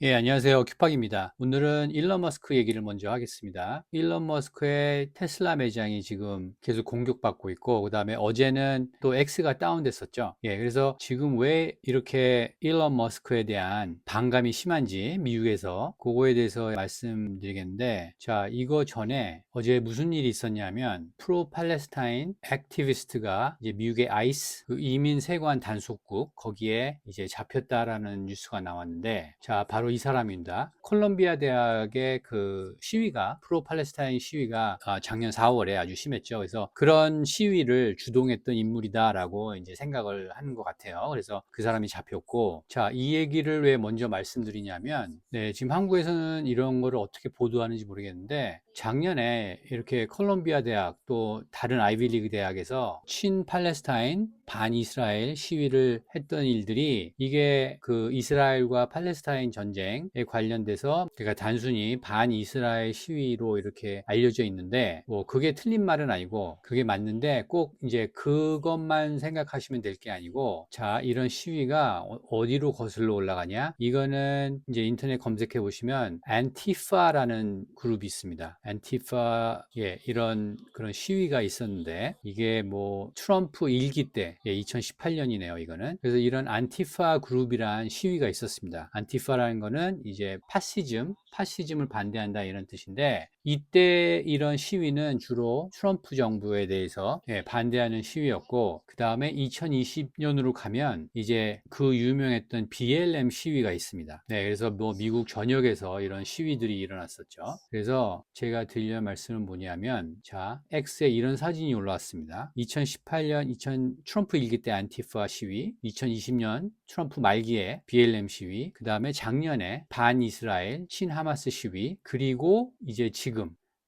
예, 안녕하세요. 큐팍입니다. 오늘은 일론 머스크 얘기를 먼저 하겠습니다. 일론 머스크의 테슬라 매장이 지금 계속 공격받고 있고, 그 다음에 어제는 또 X가 다운됐었죠. 예, 그래서 지금 왜 이렇게 일론 머스크에 대한 반감이 심한지 미국에서 그거에 대해서 말씀드리겠는데, 자, 이거 전에 어제 무슨 일이 있었냐면, 프로 팔레스타인 액티비스트가 이제 미국의 아이스, 그 이민 세관 단속국, 거기에 이제 잡혔다라는 뉴스가 나왔는데, 자, 바로 바로 이 사람입니다. 콜롬비아 대학의 그 시위가 프로 팔레스타인 시위가 아, 작년 4월에 아주 심했죠. 그래서 그런 시위를 주동했던 인물이다라고 이제 생각을 하는 것 같아요. 그래서 그 사람이 잡혔고 자, 이 얘기를 왜 먼저 말씀드리냐면 네, 지금 한국에서는 이런 거를 어떻게 보도하는지 모르겠는데 작년에 이렇게 콜롬비아 대학 또 다른 아이비리그 대학에서 친 팔레스타인 반 이스라엘 시위를 했던 일들이 이게 그 이스라엘과 팔레스타인 전쟁에 관련돼서 그러니까 단순히 반 이스라엘 시위로 이렇게 알려져 있는데 뭐 그게 틀린 말은 아니고 그게 맞는데 꼭 이제 그것만 생각하시면 될 게 아니고 자 이런 시위가 어, 어디로 거슬러 올라가냐 이거는 이제 인터넷 검색해 보시면 안티파라는 그룹이 있습니다. 안티파 예, 이런 그런 시위가 있었는데 이게 뭐 트럼프 일기 때 예, 2018년이네요 이거는. 그래서 이런 안티파 그룹이란 시위가 있었습니다. 안티파라는 거는 이제 파시즘 파시즘을 반대한다 이런 뜻인데 이때 이런 시위는 주로 트럼프 정부에 대해서 예, 반대하는 시위였고 그 다음에 2020년으로 가면 이제 그 유명했던 BLM 시위가 있습니다. 네, 그래서 뭐 미국 전역에서 이런 시위들이 일어났었죠. 그래서 제가 드릴 말씀은 뭐냐면 자 X에 이런 사진이 올라왔습니다. 2018년 2000 트럼프 일기 때 안티파 시위, 2020년 트럼프 말기에 BLM 시위, 그 다음에 작년에 반 이스라엘 친 하마스 시위, 그리고 이제 지금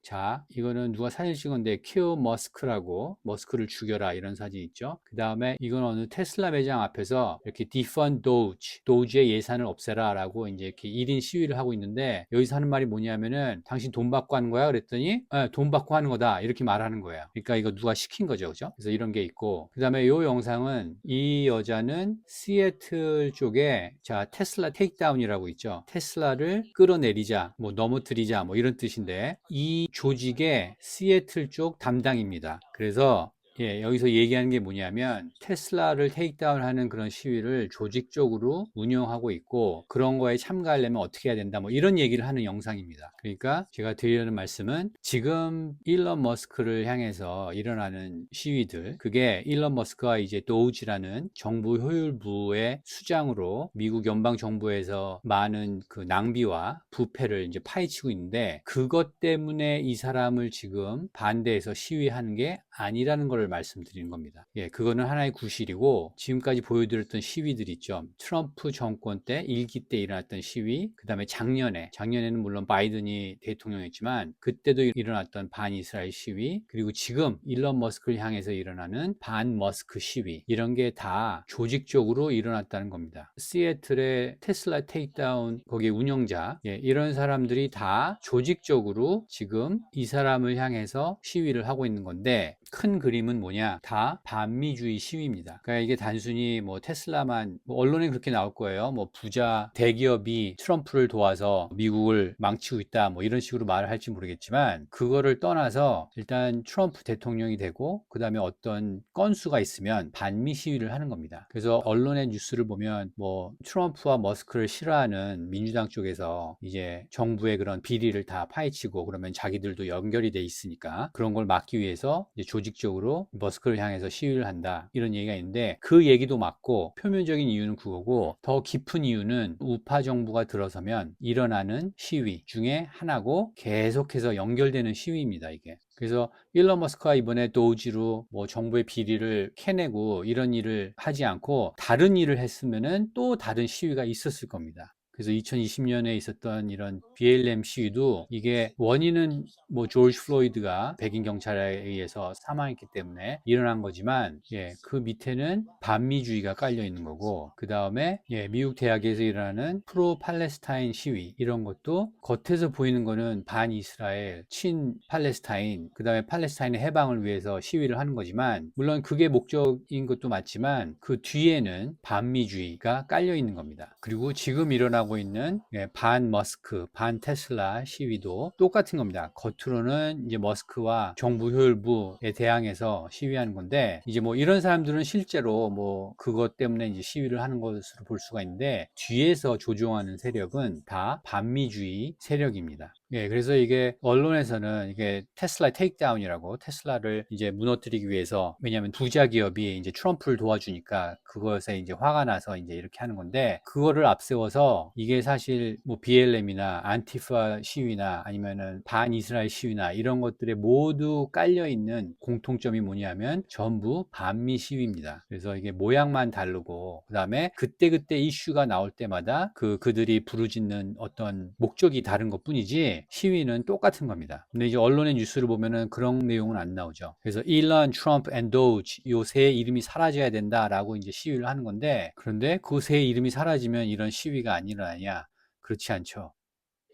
자, 이거는 누가 사진 찍었는데 큐 머스크라고 머스크를 죽여라 이런 사진 있죠. 그 다음에 이건 어느 테슬라 매장 앞에서 이렇게 defund Doge, 도지의 예산을 없애라라고 이제 이렇게 1인 시위를 하고 있는데 여기서 하는 말이 뭐냐면은 당신 돈 받고 하는 거야 그랬더니 네, 돈 받고 하는 거다 이렇게 말하는 거예요. 그러니까 이거 누가 시킨 거죠, 그죠? 그래서 이런 게 있고 그 다음에 이 영상은 이 여자는 시애틀 쪽에 자 테슬라 테이크다운이라고 있죠. 테슬라를 끌어내리자, 뭐 넘어뜨리자, 뭐 이런 뜻인데 이 조직의 시애틀 쪽 담당입니다. 그래서 예, 여기서 얘기하는 게 뭐냐면 테슬라를 테이크다운 하는 그런 시위를 조직적으로 운영하고 있고 그런 거에 참가하려면 어떻게 해야 된다 뭐 이런 얘기를 하는 영상입니다. 그러니까 제가 드리려는 말씀은 지금 일론 머스크를 향해서 일어나는 시위들 그게 일론 머스크가 이제 도우지라는 정부 효율부의 수장으로 미국 연방 정부에서 많은 그 낭비와 부패를 이제 파헤치고 있는데 그것 때문에 이 사람을 지금 반대해서 시위하는 게 아니라는 걸 말씀드리는 겁니다. 예, 그거는 하나의 구실이고 지금까지 보여드렸던 시위들 있죠. 트럼프 정권 때 일기 때 일어났던 시위, 그 다음에 작년에 작년에는 물론 바이든이 대통령이었지만 그때도 일어났던 반 이스라엘 시위, 그리고 지금 일론 머스크를 향해서 일어나는 반 머스크 시위 이런 게 다 조직적으로 일어났다는 겁니다. 시애틀의 테슬라 테이크다운 거기 운영자 예, 이런 사람들이 다 조직적으로 지금 이 사람을 향해서 시위를 하고 있는 건데 큰 그림은 뭐냐? 다 반미주의 시위입니다. 그러니까 이게 단순히 뭐 테슬라만 뭐 언론에 그렇게 나올 거예요. 뭐 부자 대기업이 트럼프를 도와서 미국을 망치고 있다. 뭐 이런 식으로 말을 할지 모르겠지만 그거를 떠나서 일단 트럼프 대통령이 되고 그다음에 어떤 건수가 있으면 반미 시위를 하는 겁니다. 그래서 언론의 뉴스를 보면 뭐 트럼프와 머스크를 싫어하는 민주당 쪽에서 이제 정부의 그런 비리를 다 파헤치고 그러면 자기들도 연결이 돼 있으니까 그런 걸 막기 위해서 이제 조직적으로 머스크를 향해서 시위를 한다 이런 얘기가 있는데 그 얘기도 맞고 표면적인 이유는 그거고 더 깊은 이유는 우파 정부가 들어서면 일어나는 시위 중에 하나고 계속해서 연결되는 시위입니다 이게 그래서 일론 머스크가 이번에 도지로 뭐 정부의 비리를 캐내고 이런 일을 하지 않고 다른 일을 했으면은 또 다른 시위가 있었을 겁니다. 그래서 2020년에 있었던 이런 BLM 시위도 이게 원인은 뭐 조지 플로이드가 백인 경찰에 의해서 사망했기 때문에 일어난 거지만 예, 그 밑에는 반미주의가 깔려 있는 거고 그 다음에 예, 미국 대학에서 일어나는 프로 팔레스타인 시위 이런 것도 겉에서 보이는 거는 반 이스라엘, 친 팔레스타인, 그 다음에 팔레스타인의 해방을 위해서 시위를 하는 거지만 물론 그게 목적인 것도 맞지만 그 뒤에는 반미주의가 깔려 있는 겁니다. 그리고 지금 일어나고 하고 있는 예, 반 머스크, 반 테슬라 시위도 똑같은 겁니다. 겉으로는 이제 머스크와 정부 효율부에 대항해서 시위하는 건데 이제 뭐 이런 사람들은 실제로 뭐 그것 때문에 이제 시위를 하는 것으로 볼 수가 있는데 뒤에서 조종하는 세력은 다 반미주의 세력입니다. 예, 그래서 이게 언론에서는 이게 테슬라 테이크다운이라고 테슬라를 이제 무너뜨리기 위해서 왜냐하면 부자 기업이 이제 트럼프를 도와주니까 그것에 이제 화가 나서 이제 이렇게 하는 건데 그거를 앞세워서 이게 사실 뭐 BLM이나 안티파 시위나 아니면은 반 이스라엘 시위나 이런 것들에 모두 깔려 있는 공통점이 뭐냐면 전부 반미 시위입니다. 그래서 이게 모양만 다르고 그다음에 그때 그때 이슈가 나올 때마다 그 그들이 부르짖는 어떤 목적이 다른 것뿐이지 시위는 똑같은 겁니다. 근데 이제 언론의 뉴스를 보면은 그런 내용은 안 나오죠. 그래서 일런, 트럼프, 앤 도지 요세 이름이 사라져야 된다라고 이제 시위를 하는 건데 그런데 그 세 이름이 사라지면 이런 시위가 안 일어나냐? 그렇지 않죠.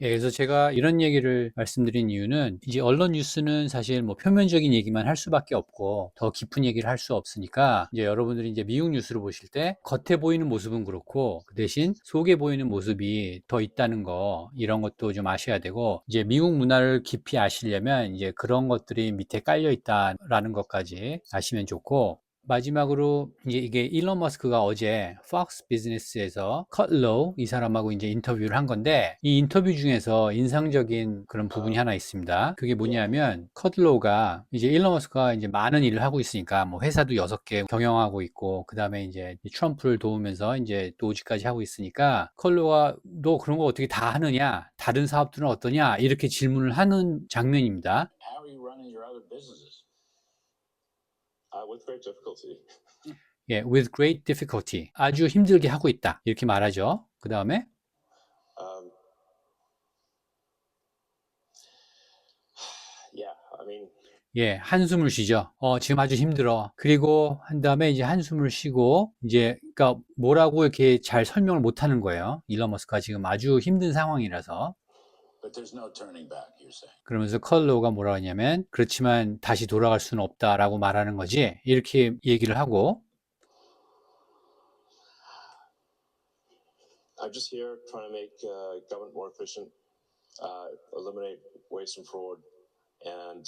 예, 그래서 제가 이런 얘기를 말씀드린 이유는 이제 언론 뉴스는 사실 뭐 표면적인 얘기만 할 수밖에 없고 더 깊은 얘기를 할 수 없으니까 이제 여러분들이 이제 미국 뉴스를 보실 때 겉에 보이는 모습은 그렇고 그 대신 속에 보이는 모습이 더 있다는 거 이런 것도 좀 아셔야 되고 이제 미국 문화를 깊이 아시려면 이제 그런 것들이 밑에 깔려 있다라는 것까지 아시면 좋고 마지막으로 이제 이게 일론 머스크가 어제 폭스 비즈니스에서 컷로우 이 사람하고 이제 인터뷰를 한 건데 이 인터뷰 중에서 인상적인 그런 부분이 하나 있습니다. 그게 뭐냐면 컷로우가 이제 일론 머스크가 이제 많은 일을 하고 있으니까 뭐 회사도 여섯 개 경영하고 있고 그다음에 이제 트럼프를 도우면서 이제 도지까지 하고 있으니까 컷로우가 너 그런 거 어떻게 다 하느냐? 다른 사업들은 어떠냐? 이렇게 질문을 하는 장면입니다. With great difficulty. 예, with great difficulty. 아주 힘들게 하고 있다. 이렇게 말하죠. 그 다음에 Um, yeah, I mean, 예, 한숨을 쉬죠. 어, 지금 아주 힘들어. 그리고 한 다음에 이제 한숨을 쉬고 이제 그러니까 뭐라고 이렇게 잘 설명을 못 하는 거예요. 일론 머스크가 지금 아주 힘든 상황이라서. 그러면서 컬로가 뭐라 하냐면 그렇지만 다시 돌아갈 수는 없다라고 말하는 거지. 이렇게 얘기를 하고 I'm just here trying to make uh, government more efficient, uh, eliminate waste and fraud, and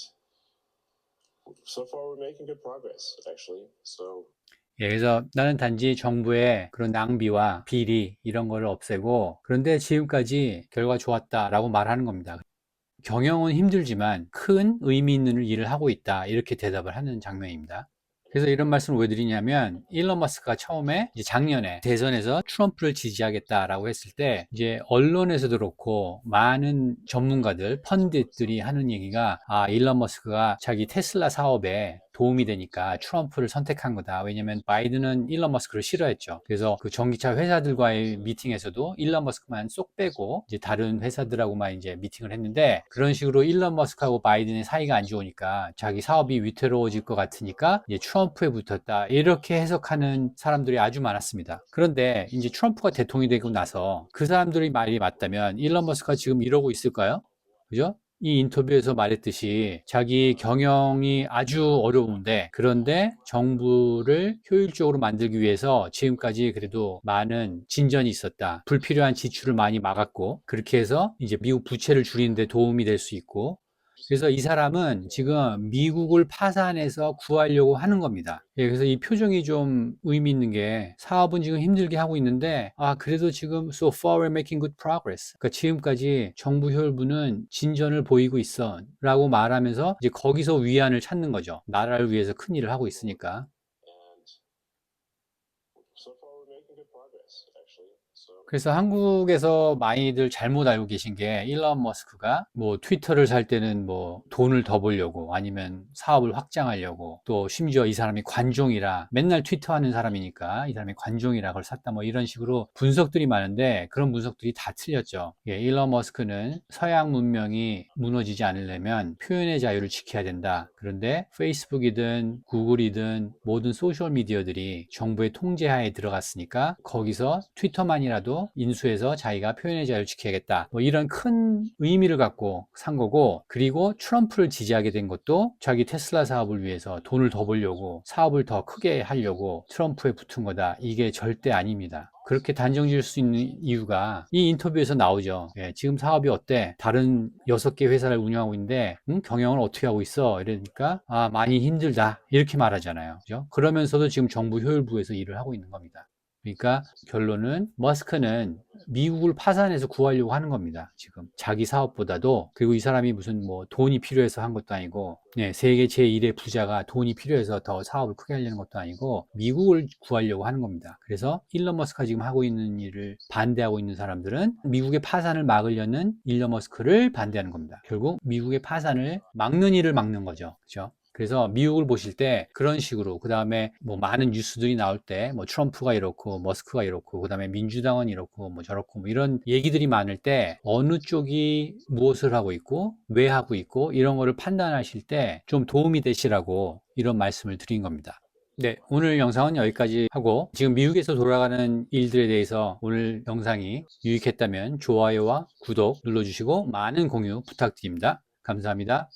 so far we're making good progress, actually. So 예, 그래서 나는 단지 정부의 그런 낭비와 비리 이런 거를 없애고 그런데 지금까지 결과 좋았다라고 말하는 겁니다. 경영은 힘들지만 큰 의미 있는 일을 하고 있다 이렇게 대답을 하는 장면입니다. 그래서 이런 말씀을 왜 드리냐면 일론 머스크가 처음에 작년에 대선에서 트럼프를 지지하겠다라고 했을 때 이제 언론에서도 그렇고 많은 전문가들 펀딧들이 하는 얘기가 아 일론 머스크가 자기 테슬라 사업에 도움이 되니까 트럼프를 선택한 거다. 왜냐면 바이든은 일론 머스크를 싫어했죠. 그래서 그 전기차 회사들과의 미팅에서도 일론 머스크만 쏙 빼고 이제 다른 회사들하고만 이제 미팅을 했는데 그런 식으로 일론 머스크하고 바이든의 사이가 안 좋으니까 자기 사업이 위태로워질 것 같으니까 이제 트럼프에 붙었다. 이렇게 해석하는 사람들이 아주 많았습니다. 그런데 이제 트럼프가 대통령이 되고 나서 그 사람들이 말이 맞다면 일론 머스크가 지금 이러고 있을까요? 그죠? 이 인터뷰에서 말했듯이 자기 경영이 아주 어려운데 그런데 정부를 효율적으로 만들기 위해서 지금까지 그래도 많은 진전이 있었다. 불필요한 지출을 많이 막았고 그렇게 해서 이제 미국 부채를 줄이는 데 도움이 될 수 있고 그래서 이 사람은 지금 미국을 파산해서 구하려고 하는 겁니다. 예, 그래서 이 표정이 좀 의미 있는 게 사업은 지금 힘들게 하고 있는데 아 그래도 지금 so far we're making good progress. 그러니까 지금까지 정부 효율부는 진전을 보이고 있어라고 말하면서 이제 거기서 위안을 찾는 거죠. 나라를 위해서 큰 일을 하고 있으니까. and so far we're making good progress, actually. So 그래서 한국에서 많이들 잘못 알고 계신 게 일론 머스크가 뭐 트위터를 살 때는 뭐 돈을 더 벌려고 아니면 사업을 확장하려고 또 심지어 이 사람이 관종이라 맨날 트위터 하는 사람이니까 이 사람이 관종이라 그걸 샀다 뭐 이런 식으로 분석들이 많은데 그런 분석들이 다 틀렸죠. 예, 일론 머스크는 서양 문명이 무너지지 않으려면 표현의 자유를 지켜야 된다. 그런데 페이스북이든 구글이든 모든 소셜 미디어들이 정부의 통제하에 들어갔으니까 거기서 트위터만이라도 인수해서 자기가 표현의 자유를 지켜야겠다. 뭐 이런 큰 의미를 갖고 산 거고 그리고 트럼프를 지지하게 된 것도 자기 테슬라 사업을 위해서 돈을 더 벌려고 사업을 더 크게 하려고 트럼프에 붙은 거다. 이게 절대 아닙니다. 그렇게 단정 지을 수 있는 이유가 이 인터뷰에서 나오죠. 예, 지금 사업이 어때? 다른 여섯 개 회사를 운영하고 있는데 음, 경영을 어떻게 하고 있어? 이러니까 아 많이 힘들다 이렇게 말하잖아요. 그죠? 그러면서도 지금 정부 효율부에서 일을 하고 있는 겁니다. 그러니까 결론은 머스크는 미국을 파산해서 구하려고 하는 겁니다. 지금 자기 사업보다도 그리고 이 사람이 무슨 뭐 돈이 필요해서 한 것도 아니고 네, 세계 제1의 부자가 돈이 필요해서 더 사업을 크게 하려는 것도 아니고 미국을 구하려고 하는 겁니다. 그래서 일론 머스크가 지금 하고 있는 일을 반대하고 있는 사람들은 미국의 파산을 막으려는 일론 머스크를 반대하는 겁니다. 결국 미국의 파산을 막는 일을 막는 거죠. 그죠? 그래서 미국을 보실 때 그런 식으로 그 다음에 뭐 많은 뉴스들이 나올 때 뭐 트럼프가 이렇고 머스크가 이렇고 그 다음에 민주당은 이렇고 뭐 저렇고 뭐 이런 얘기들이 많을 때 어느 쪽이 무엇을 하고 있고 왜 하고 있고 이런 거를 판단하실 때 좀 도움이 되시라고 이런 말씀을 드린 겁니다. 네, 오늘 영상은 여기까지 하고 지금 미국에서 돌아가는 일들에 대해서 오늘 영상이 유익했다면 좋아요와 구독 눌러주시고 많은 공유 부탁드립니다. 감사합니다.